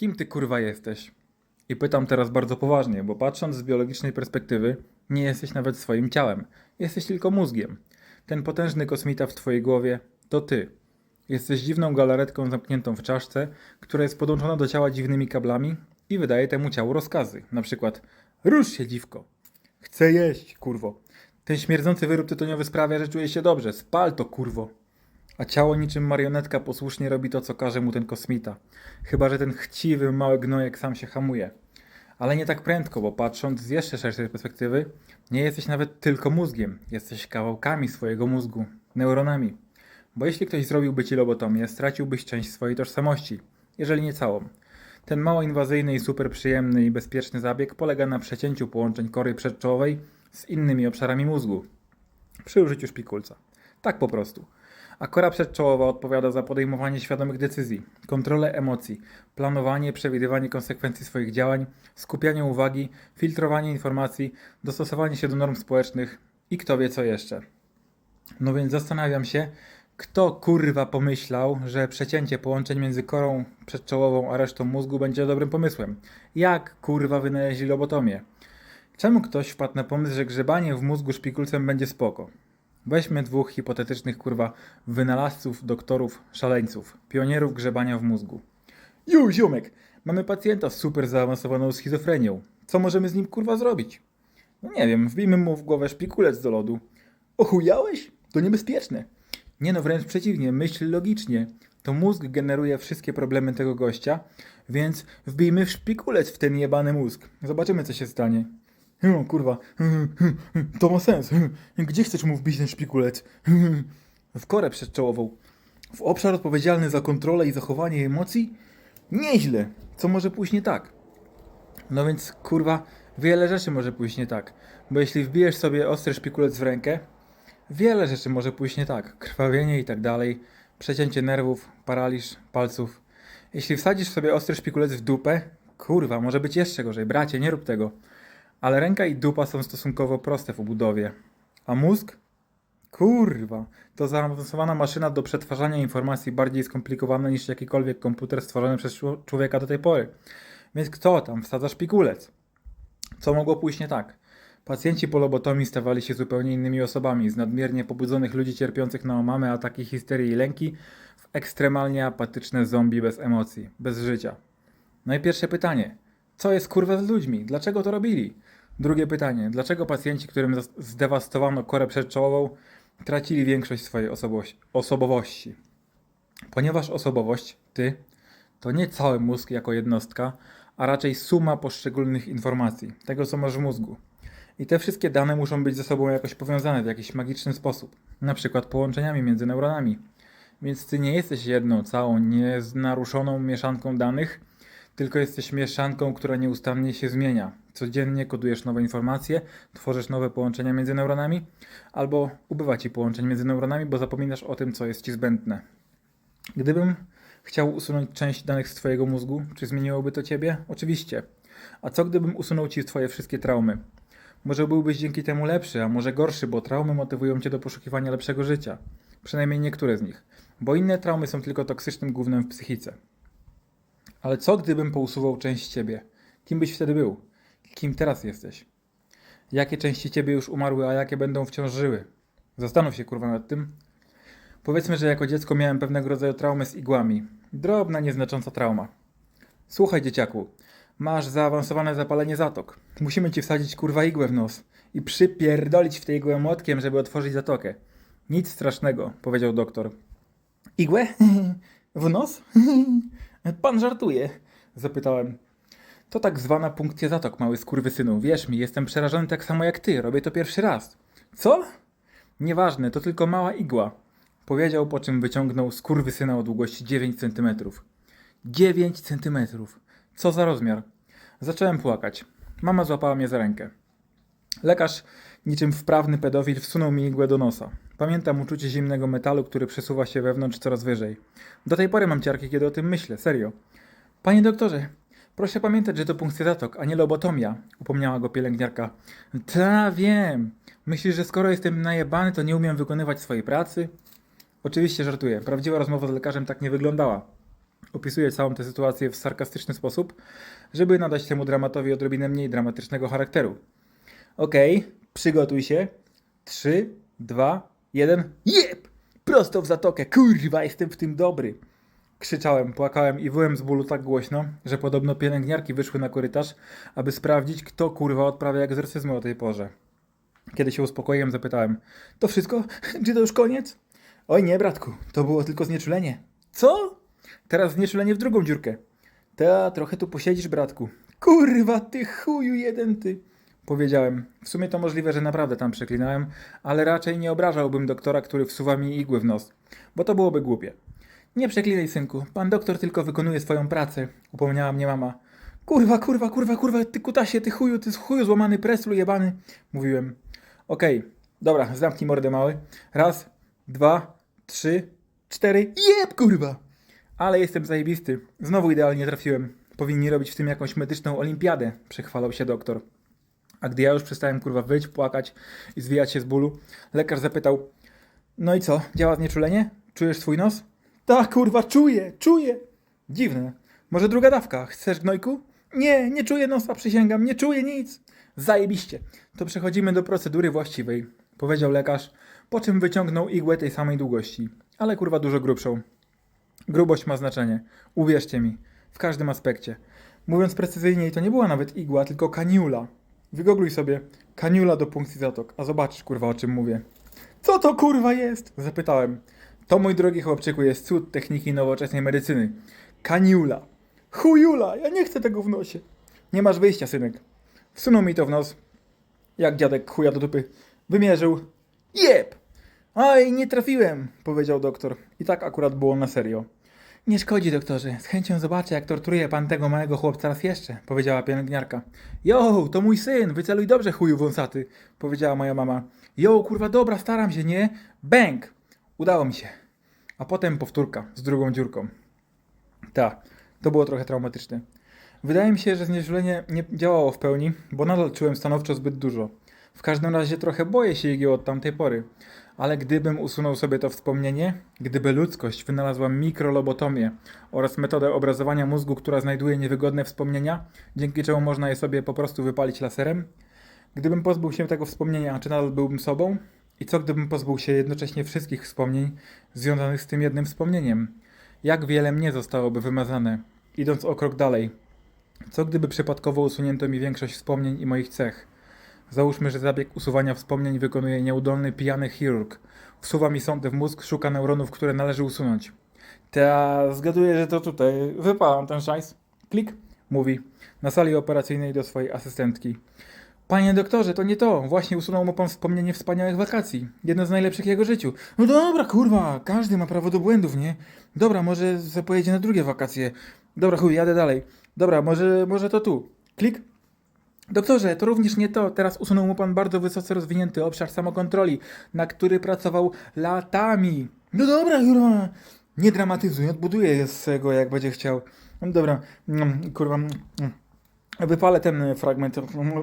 Kim ty kurwa jesteś? I pytam teraz bardzo poważnie, bo patrząc z biologicznej perspektywy, nie jesteś nawet swoim ciałem. Jesteś tylko mózgiem. Ten potężny kosmita w twojej głowie to ty. Jesteś dziwną galaretką zamkniętą w czaszce, która jest podłączona do ciała dziwnymi kablami i wydaje temu ciału rozkazy. Na przykład rusz się dziwko. Chcę jeść, kurwo. Ten śmierdzący wyrób tytoniowy sprawia, że czuję się dobrze. Spal to, kurwo. A ciało niczym marionetka posłusznie robi to, co każe mu ten kosmita. Chyba, że ten chciwy, mały gnojek sam się hamuje. Ale nie tak prędko, bo patrząc z jeszcze szerszej perspektywy, nie jesteś nawet tylko mózgiem. Jesteś kawałkami swojego mózgu, neuronami. Bo jeśli ktoś zrobiłby ci lobotomię, straciłbyś część swojej tożsamości, jeżeli nie całą. Ten mało inwazyjny i super przyjemny i bezpieczny zabieg polega na przecięciu połączeń kory przedczołowej z innymi obszarami mózgu przy użyciu szpikulca. Tak po prostu. A kora przedczołowa odpowiada za podejmowanie świadomych decyzji, kontrolę emocji, planowanie, przewidywanie konsekwencji swoich działań, skupianie uwagi, filtrowanie informacji, dostosowanie się do norm społecznych i kto wie co jeszcze. No więc zastanawiam się, kto kurwa pomyślał, że przecięcie połączeń między korą przedczołową a resztą mózgu będzie dobrym pomysłem? Jak kurwa wynaleźli lobotomię? Czemu ktoś wpadł na pomysł, że grzebanie w mózgu szpikulcem będzie spoko? Weźmy dwóch hipotetycznych kurwa wynalazców, doktorów, szaleńców, pionierów grzebania w mózgu. Ju, ziomek, mamy pacjenta z super zaawansowaną schizofrenią. Co możemy z nim kurwa zrobić? No nie wiem, wbijmy mu w głowę szpikulec do lodu. Ochujałeś? To niebezpieczne. Nie no, wręcz przeciwnie, myśl logicznie. To mózg generuje wszystkie problemy tego gościa, więc wbijmy w szpikulec w ten jebany mózg. Zobaczymy, co się stanie. No, kurwa, to ma sens. Gdzie chcesz mu wbić ten szpikulec? W korę przedczołową. W obszar odpowiedzialny za kontrolę i zachowanie emocji? Nieźle. Co może pójść nie tak? No więc, kurwa, wiele rzeczy może pójść nie tak. Bo jeśli wbijesz sobie ostry szpikulec w rękę, wiele rzeczy może pójść nie tak. Krwawienie i tak dalej, przecięcie nerwów, paraliż palców. Jeśli wsadzisz sobie ostry szpikulec w dupę, kurwa, może być jeszcze gorzej. Bracie, nie rób tego. Ale ręka i dupa są stosunkowo proste w obudowie. A mózg? Kurwa, to zaawansowana maszyna do przetwarzania informacji bardziej skomplikowana niż jakikolwiek komputer stworzony przez czł- człowieka do tej pory. Więc kto tam wsadza szpikulec? Co mogło pójść nie tak? Pacjenci po lobotomii stawali się zupełnie innymi osobami, z nadmiernie pobudzonych ludzi cierpiących na omamy, ataki histerii i lęki, w ekstremalnie apatyczne zombie bez emocji, bez życia. No i pierwsze pytanie. Co jest kurwa z ludźmi? Dlaczego to robili? Drugie pytanie. Dlaczego pacjenci, którym zdewastowano korę przedczołową, tracili większość swojej osobowości? Ponieważ osobowość, ty, to nie cały mózg jako jednostka, a raczej suma poszczególnych informacji, tego co masz w mózgu. I te wszystkie dane muszą być ze sobą jakoś powiązane w jakiś magiczny sposób, na przykład połączeniami między neuronami. Więc ty nie jesteś jedną, całą, nienaruszoną mieszanką danych, tylko jesteś mieszanką, która nieustannie się zmienia. Codziennie kodujesz nowe informacje, tworzysz nowe połączenia między neuronami, albo ubywa ci połączeń między neuronami, bo zapominasz o tym, co jest ci zbędne. Gdybym chciał usunąć część danych z twojego mózgu, czy zmieniłoby to ciebie? Oczywiście. A co gdybym usunął ci twoje wszystkie traumy? Może byłbyś dzięki temu lepszy, a może gorszy, bo traumy motywują cię do poszukiwania lepszego życia. Przynajmniej niektóre z nich. Bo inne traumy są tylko toksycznym gównem w psychice. Ale co gdybym pousuwał część ciebie? Kim byś wtedy był? Kim teraz jesteś? Jakie części ciebie już umarły, a jakie będą wciąż żyły? Zastanów się kurwa nad tym. Powiedzmy, że jako dziecko miałem pewnego rodzaju traumę z igłami. Drobna, nieznacząca trauma. Słuchaj, dzieciaku, masz zaawansowane zapalenie zatok. Musimy ci wsadzić kurwa igłę w nos i przypierdolić w tej igłę młotkiem, żeby otworzyć zatokę. Nic strasznego, powiedział doktor. Igłę? W nos? Pan żartuje, zapytałem. To tak zwana punkcja zatok, mały skurwysynu. Wierz mi, jestem przerażony tak samo jak ty, robię to pierwszy raz. Co? Nieważne, to tylko mała igła. Powiedział, po czym wyciągnął skurwysyna o długości 9 cm. 9 cm. Co za rozmiar? Zacząłem płakać. Mama złapała mnie za rękę. Lekarz, niczym wprawny pedofil, wsunął mi igłę do nosa. Pamiętam uczucie zimnego metalu, który przesuwa się wewnątrz coraz wyżej. Do tej pory mam ciarki, kiedy o tym myślę, serio. Panie doktorze, proszę pamiętać, że to punkcja zatok, a nie lobotomia, upomniała go pielęgniarka. Ta, wiem. Myślisz, że skoro jestem najebany, to nie umiem wykonywać swojej pracy? Oczywiście żartuję. Prawdziwa rozmowa z lekarzem tak nie wyglądała. Opisuję całą tę sytuację w sarkastyczny sposób, żeby nadać temu dramatowi odrobinę mniej dramatycznego charakteru. Okej, przygotuj się. Trzy, dwa, jeden. Jep! Prosto w zatokę, kurwa, jestem w tym dobry. Krzyczałem, płakałem i wyłem z bólu tak głośno, że podobno pielęgniarki wyszły na korytarz, aby sprawdzić, kto kurwa odprawia egzorcyzmy o tej porze. Kiedy się uspokoiłem, zapytałem: To wszystko? Czy to już koniec? Oj nie, bratku, to było tylko znieczulenie. Co? Teraz znieczulenie w drugą dziurkę. Ta, trochę tu posiedzisz, bratku. Kurwa, ty chuju jeden ty. Powiedziałem. W sumie to możliwe, że naprawdę tam przeklinałem, ale raczej nie obrażałbym doktora, który wsuwa mi igły w nos, bo to byłoby głupie. Nie przeklinaj, synku. Pan doktor tylko wykonuje swoją pracę, upomniała mnie mama. Kurwa, kurwa, kurwa, kurwa, ty kutasie, ty chuju, ty chuju złamany preslu jebany. Mówiłem. Okej, dobra, zamknij mordę mały. Raz, dwa, trzy, cztery. Jeb, kurwa! Ale jestem zajebisty. Znowu idealnie trafiłem. Powinni robić w tym jakąś medyczną olimpiadę, przechwalał się doktor. A gdy ja już przestałem kurwa wyć, płakać i zwijać się z bólu, lekarz zapytał: No i co, działa znieczulenie? Czujesz swój nos? Tak, kurwa, czuję, czuję. Dziwne. Może druga dawka. Chcesz gnojku? Nie, nie czuję nosa, przysięgam, nie czuję nic. Zajebiście. To przechodzimy do procedury właściwej, powiedział lekarz, po czym wyciągnął igłę tej samej długości, ale kurwa dużo grubszą. Grubość ma znaczenie. Uwierzcie mi. W każdym aspekcie. Mówiąc precyzyjniej, to nie była nawet igła, tylko kaniula. Wygogluj sobie kaniula do punkcji zatok, a zobaczysz kurwa o czym mówię. Co to kurwa jest? Zapytałem. To mój drogi chłopczyku jest cud techniki nowoczesnej medycyny. Kaniula. Chujula, ja nie chcę tego w nosie. Nie masz wyjścia, synek. Wsunął mi to w nos. Jak dziadek chuja do dupy. Wymierzył. Jeb! Aj, nie trafiłem, powiedział doktor. I tak akurat było na serio. Nie szkodzi, doktorze. Z chęcią zobaczę, jak torturuje pan tego małego chłopca raz jeszcze, powiedziała pielęgniarka. Jo, to mój syn, wyceluj dobrze, chuju wąsaty, powiedziała moja mama. Jo, kurwa, dobra, staram się, nie? Bęk! Udało mi się. A potem powtórka z drugą dziurką. Ta, to było trochę traumatyczne. Wydaje mi się, że znieczulenie nie działało w pełni, bo nadal czułem stanowczo zbyt dużo. W każdym razie trochę boję się igieł od tamtej pory. Ale gdybym usunął sobie to wspomnienie, gdyby ludzkość wynalazła mikrolobotomię oraz metodę obrazowania mózgu, która znajduje niewygodne wspomnienia, dzięki czemu można je sobie po prostu wypalić laserem, gdybym pozbył się tego wspomnienia, czy nadal byłbym sobą? I co gdybym pozbył się jednocześnie wszystkich wspomnień związanych z tym jednym wspomnieniem? Jak wiele mnie zostałoby wymazane? Idąc o krok dalej, co gdyby przypadkowo usunięto mi większość wspomnień i moich cech? Załóżmy, że zabieg usuwania wspomnień wykonuje nieudolny pijany chirurg. Wsuwa mi sondę w mózg, szuka neuronów, które należy usunąć. Ta zgaduję, że to tutaj. Wypalam ten szajs. Klik. Mówi. Na sali operacyjnej do swojej asystentki. Panie doktorze, to nie to. Właśnie usunął mu pan wspomnienie wspaniałych wakacji. Jedno z najlepszych jego życiu. No dobra, kurwa, każdy ma prawo do błędów, nie? Dobra, może se pojedzie na drugie wakacje. Dobra, chuj, jadę dalej. Dobra, może, może to tu. Klik. Doktorze, to również nie to. Teraz usunął mu pan bardzo wysoce rozwinięty obszar samokontroli, na który pracował latami. No dobra, kurwa. Nie dramatyzuj, odbuduję z tego, jak będzie chciał. No dobra, mm, kurwa. mm, Wypalę ten fragment.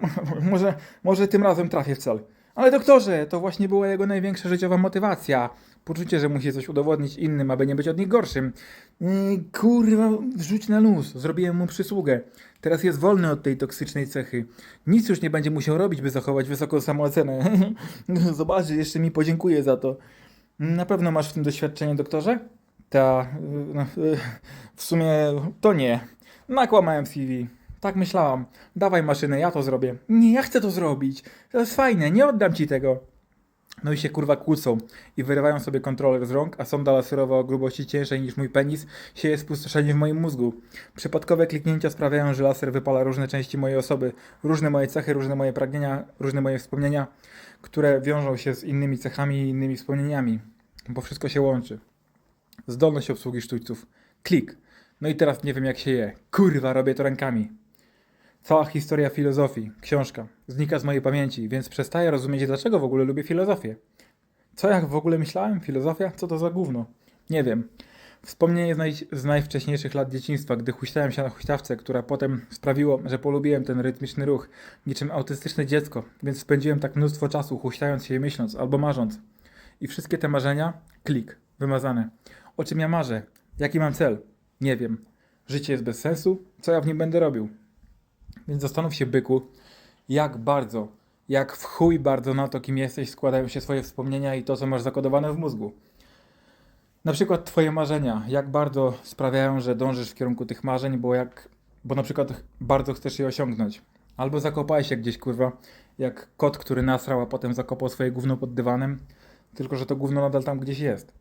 Może, może tym razem trafię w cel. Ale doktorze, to właśnie była jego największa życiowa motywacja. Poczucie, że musi coś udowodnić innym, aby nie być od nich gorszym. Yy, kurwa, wrzuć na luz. Zrobiłem mu przysługę. Teraz jest wolny od tej toksycznej cechy. Nic już nie będzie musiał robić, by zachować wysoką samoocenę. Zobaczy, jeszcze mi podziękuję za to. Na pewno masz w tym doświadczenie, doktorze? Ta, yy, no, yy, w sumie to nie. Nakłamałem CV. Tak myślałam. Dawaj maszynę, ja to zrobię. Nie, ja chcę to zrobić. To jest fajne, nie oddam ci tego. No i się kurwa kłócą i wyrywają sobie kontroler z rąk, a sonda laserowa o grubości cięższej niż mój penis sieje spustoszenie w moim mózgu. Przypadkowe kliknięcia sprawiają, że laser wypala różne części mojej osoby, różne moje cechy, różne moje pragnienia, różne moje wspomnienia, które wiążą się z innymi cechami i innymi wspomnieniami, bo wszystko się łączy. Zdolność obsługi sztućców. Klik. No i teraz nie wiem jak się je. Kurwa, robię to rękami. Cała historia filozofii, książka, znika z mojej pamięci, więc przestaję rozumieć, dlaczego w ogóle lubię filozofię. Co jak w ogóle myślałem? Filozofia? Co to za gówno? Nie wiem. Wspomnienie z, naj, z najwcześniejszych lat dzieciństwa, gdy huśtałem się na huśtawce, która potem sprawiło, że polubiłem ten rytmiczny ruch, niczym autystyczne dziecko, więc spędziłem tak mnóstwo czasu huśtając się i myśląc, albo marząc. I wszystkie te marzenia, klik, wymazane. O czym ja marzę? Jaki mam cel? Nie wiem. Życie jest bez sensu, co ja w nim będę robił? Więc zastanów się, byku, jak bardzo, jak w chuj bardzo na to, kim jesteś, składają się twoje wspomnienia i to, co masz zakodowane w mózgu. Na przykład twoje marzenia, jak bardzo sprawiają, że dążysz w kierunku tych marzeń, bo jak, bo na przykład bardzo chcesz je osiągnąć. Albo zakopałeś się gdzieś, kurwa, jak kot, który nasrał, a potem zakopał swoje gówno pod dywanem, tylko że to gówno nadal tam gdzieś jest.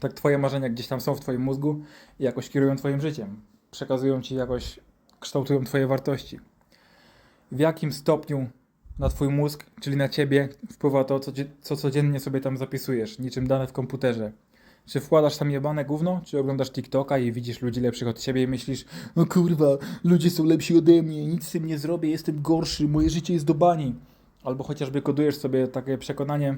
Tak twoje marzenia gdzieś tam są w twoim mózgu i jakoś kierują twoim życiem. Przekazują ci jakoś, kształtują twoje wartości. W jakim stopniu na twój mózg, czyli na ciebie, wpływa to, co, co codziennie sobie tam zapisujesz, niczym dane w komputerze. Czy wkładasz tam jebane gówno, czy oglądasz TikToka i widzisz ludzi lepszych od ciebie i myślisz No kurwa, ludzie są lepsi ode mnie, nic z tym nie zrobię, jestem gorszy, moje życie jest do bani. Albo chociażby kodujesz sobie takie przekonanie,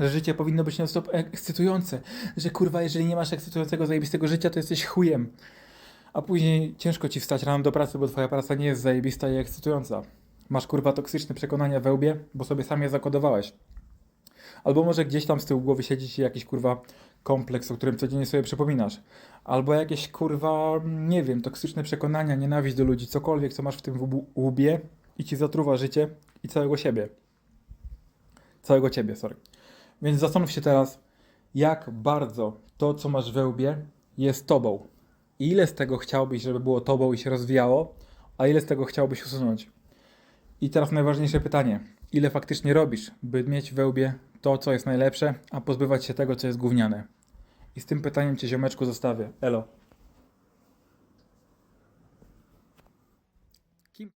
że życie powinno być non-stop ekscytujące, że kurwa, jeżeli nie masz ekscytującego, zajebistego życia, to jesteś chujem. A później ciężko ci wstać rano do pracy, bo twoja praca nie jest zajebista i ekscytująca. Masz kurwa toksyczne przekonania we łbie, bo sobie sam je zakodowałeś. Albo może gdzieś tam z tyłu głowy siedzi ci jakiś kurwa kompleks, o którym codziennie sobie przypominasz. Albo jakieś kurwa, nie wiem, toksyczne przekonania, nienawiść do ludzi, cokolwiek, co masz w tym łbie i ci zatruwa życie i całego siebie. Całego ciebie, sorry. Więc zastanów się teraz, jak bardzo to, co masz we łbie, jest tobą. Ile z tego chciałbyś, żeby było tobą i się rozwijało, a ile z tego chciałbyś usunąć. I teraz najważniejsze pytanie. Ile faktycznie robisz, by mieć we łbie to, co jest najlepsze, a pozbywać się tego, co jest gówniane? I z tym pytaniem cię, ziomeczku, zostawię. Elo.